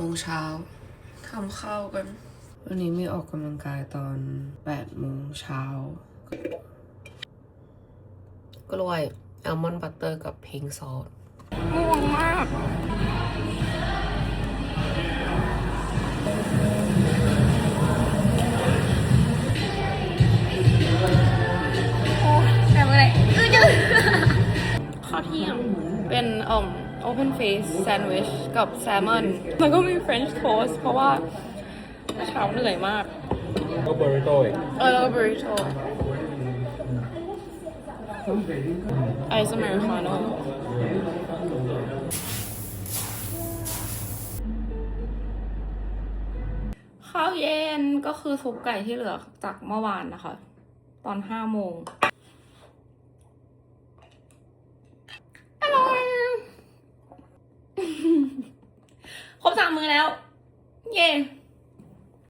โมงเช้าทำข้าวกัน วันนี้มีออกกำลังกายตอนแปดโมงเช้ากล้วยอัลมอนด์บัตเตอร์กับพิงซอสง่วงมากแต่เมื่อไหร่คือจะข้าวเที่ยงเป็นอ่อม open face sandwich กับแซลมอนแล้วก็มี French toast เพราะว่าเมื่อเช้าเหนื่อยมาก ก็เบอริโต้อีกเออแล้วก็ burrito ไอซ์อเมริกาโน่ข้าวเย็นก็คือซุปไก่ที่เหลือจากเมื่อวานนะคะ ตอนห้าโมง อร่อย ครบสามมือแล้ว เย้